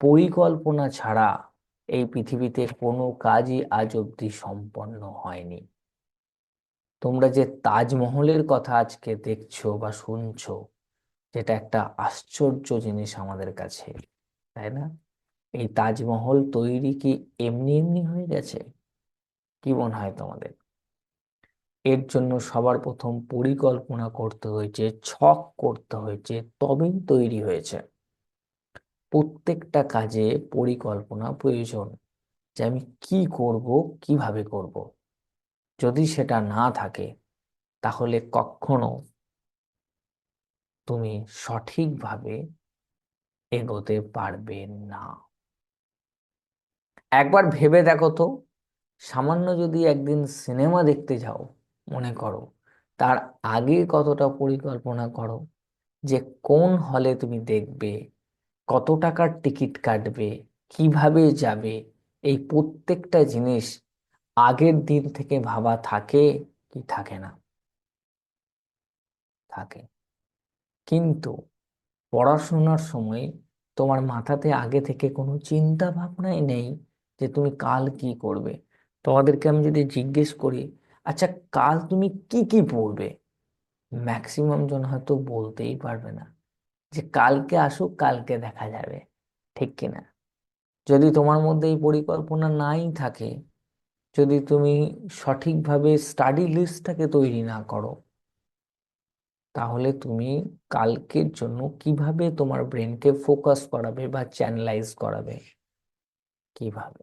পরিকল্পনা ছাড়া এই পৃথিবীতে কোনো কাজই আজ অবধি সম্পন্ন হয়নি। তোমরা যে তাজমহলের কথা আজকে দেখছ বা শুনছো যেটা একটা আশ্চর্য জিনিস আমাদের কাছে, তাই না? এই তাজমহল তৈরি কি এমনি এমনি হয়ে গেছে? কি মনে হয় তোমাদের? এর জন্য সবার প্রথম পরিকল্পনা করতে হয়েছে, ছক করতে হয়েছে তবেই তৈরি হয়েছে। প্রত্যেকটা কাজে পরিকল্পনা প্রয়োজন যে আমি কি করব, কীভাবে করব। যদি সেটা না থাকে, তাহলে কখনো তুমি সঠিকভাবে এগোতে পারবে না। একবার ভেবে দেখো তো, সামান্য যদি একদিন সিনেমা দেখতে যাও, মনে করো, তার আগে কতটা পরিকল্পনা করো, যে কোন হলে তুমি দেখবে। কত টাকার টিকিট কাটবে, কীভাবে যাবে, এই প্রত্যেকটা জিনিস আগের দিন থেকে ভাবা থাকে কি থাকে না? থাকে। কিন্তু পড়াশোনার সময় তোমার মাথাতে আগে থেকে কোনো চিন্তা ভাবনাই নেই যে তুমি কাল কি করবে। তোমাদেরকে আমি যদি জিজ্ঞেস করি আচ্ছা কাল তুমি কি কি পড়বে? ম্যাক্সিমাম জন হয়তো বলতেই পারবে না। যে কালকে আসুক, কালকে দেখা যাবে, ঠিক কিনা যদি তোমার মধ্যে এই পরিকল্পনা নাই থাকে, যদি তুমি সঠিকভাবে স্টাডি লিস্টটাকে তৈরি না করো, তাহলে তুমি কালকের জন্য কীভাবে তোমার ব্রেনকে ফোকাস করাবে বা চ্যানেলাইজ করাবে? কীভাবে?